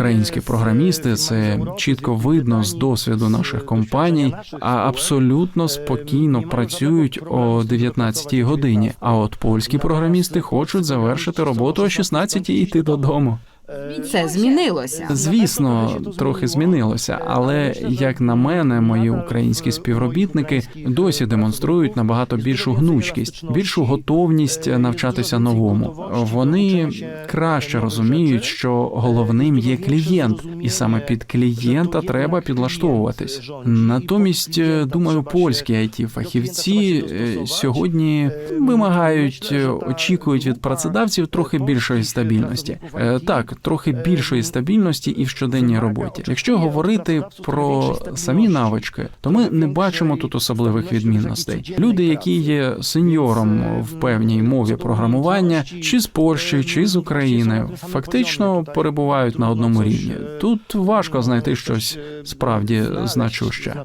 українські програмісти, це чітко видно з досвіду наших компаній, а абсолютно спокійно працюють о 19-й годині. А от польські програмісти хочуть завершити роботу о 16-й і йти додому. Це змінилося. Звісно, трохи змінилося, але як на мене, мої українські співробітники досі демонструють набагато більшу гнучкість, більшу готовність навчатися новому. Вони краще розуміють, що головним є клієнт, і саме під клієнта треба підлаштовуватись. Натомість, е, думаю, польські it фахівці е, сьогодні вимагають, е, очікують від працедавців трохи більшої стабільності. Так, трохи більшої стабільності і в щоденній роботі. Якщо говорити про самі навички, то ми не бачимо тут особливих відмінностей. Люди, які є сеньором в певній мові програмування, чи з Польщі, чи з України, фактично перебувають на одному рівні. Тут важко знайти щось справді значуще.